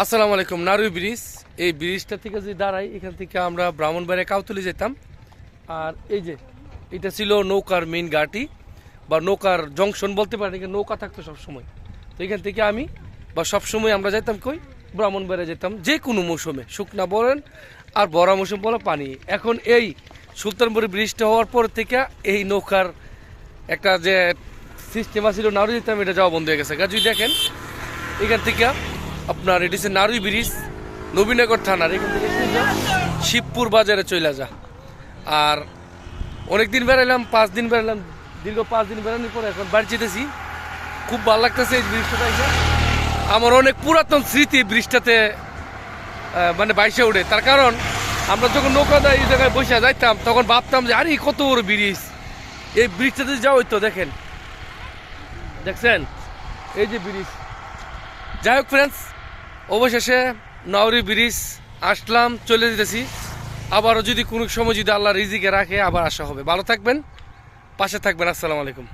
আসসালামু আলাইকুম নারুই ব্রিজ। এই ব্রিজটা থেকে যদি দাঁড়াই, এখান থেকে আমরা ব্রাহ্মণবাড়িয়া কাউতলি যেতাম। আর এই যে, এটা ছিল নৌকার মেইন ঘাটি, বা নৌকার জংশন বলতে পারেন, এখানে নৌকা থাকতো সবসময়। তো এখান থেকে আমি, বা সবসময় আমরা যেতাম কই? ব্রাহ্মণবাড়িয়া যেতাম, যে কোনো মৌসুমে, শুকনা বলেন আর বড়া মৌসুম বলো পানি। এখন এই সুলতানপুরি ব্রিজটা হওয়ার পর থেকে এই নৌকার একটা যে সিস্টেম আছিল নাড়ু যেতাম, এটা যাওয়া বন্ধ হয়ে গেছে যদি দেখেন, এখান থেকে আপনার এটি হচ্ছে নারুই ব্রিজ, নবীনগর থানার। এখান থেকে শিবপুর বাজারে চলে যা। আর অনেক দিন বেড়াইলাম, পাঁচ দিন বেড়াইলাম, দীর্ঘ পাঁচ দিন বেড়ানোর পরে এখন বাড়ি যেতেছি। খুব ভালো লাগতেছে এই ব্রিজটা এসে আমার অনেক পুরাতন স্মৃতি ব্রিজটাতে মানে বাইসে উঠে তার কারণ, আমরা যখন নৌকা দেয় এই জায়গায় বসে যাইতাম, তখন ভাবতাম যে, আরে, কত বড় ব্রিজ। এই ব্রিজটাতে যাওয়া তো দেখেন। দেখছেন? এই যে ব্রিজ। যাই হোক ফ্রেন্ডস অবশেষে নাউরি ব্রিজ আসলাম, চলে যেতেছি। আবারও যদি কোনো সময় যদি আল্লাহ রিজিকে রাখে, আবার আসা হবে। ভালো থাকবেন, পাশে থাকবেন, আসসালামু আলাইকুম।